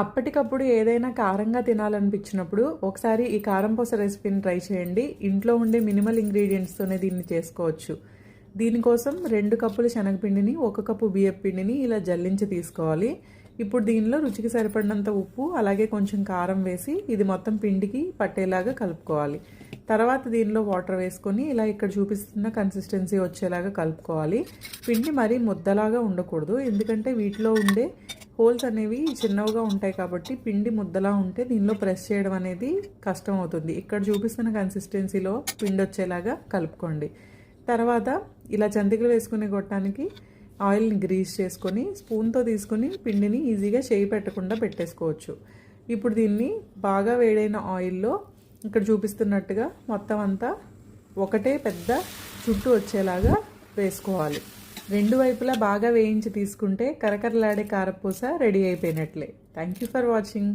అప్పటికప్పుడు ఏదైనా కారంగా తినాలనిపించినప్పుడు ఒకసారి ఈ కారం పూస రెసిపీని ట్రై చేయండి. ఇంట్లో ఉండే మినిమల్ ఇంగ్రీడియంట్స్తోనే దీన్ని చేసుకోవచ్చు. దీనికోసం రెండు కప్పుల శనగపిండిని ఒక కప్పు బియ్యం పిండిని ఇలా జల్లించి తీసుకోవాలి. ఇప్పుడు దీనిలో రుచికి సరిపడినంత ఉప్పు అలాగే కొంచెం కారం వేసి ఇది మొత్తం పిండికి పట్టేలాగా కలుపుకోవాలి. తర్వాత దీనిలో వాటర్ వేసుకొని ఇలా ఇక్కడ చూపిస్తున్న కన్సిస్టెన్సీ వచ్చేలాగా కలుపుకోవాలి. పిండి మరీ ముద్దలాగా ఉండకూడదు ఎందుకంటే వీటిలో ఉండే హోల్స్ అనేవి చిన్నవిగా ఉంటాయి కాబట్టి పిండి ముద్దలా ఉంటే దీనిలో ప్రెస్ చేయడం అనేది కష్టం అవుతుంది. ఇక్కడ చూపిస్తున్న కన్సిస్టెన్సీలో పిండి వచ్చేలాగా కలుపుకోండి. తర్వాత ఇలా జంతికలు వేసుకునే గొట్టానికి ఆయిల్ని గ్రీస్ చేసుకొని స్పూన్తో తీసుకుని పిండిని ఈజీగా చేయి పెట్టకుండా పెట్టేసుకోవచ్చు. ఇప్పుడు దీన్ని బాగా వేడైన ఆయిల్లో ఇక్కడ చూపిస్తున్నట్టుగా మొత్తం అంతా ఒకటే పెద్ద చుట్టూ వచ్చేలాగా వేసుకోవాలి. రెండు వైపులా బాగా వేయించి తీసుకుంటే కరకరలాడే కారపూస ready అయిపోయినట్లే. Thank you for watching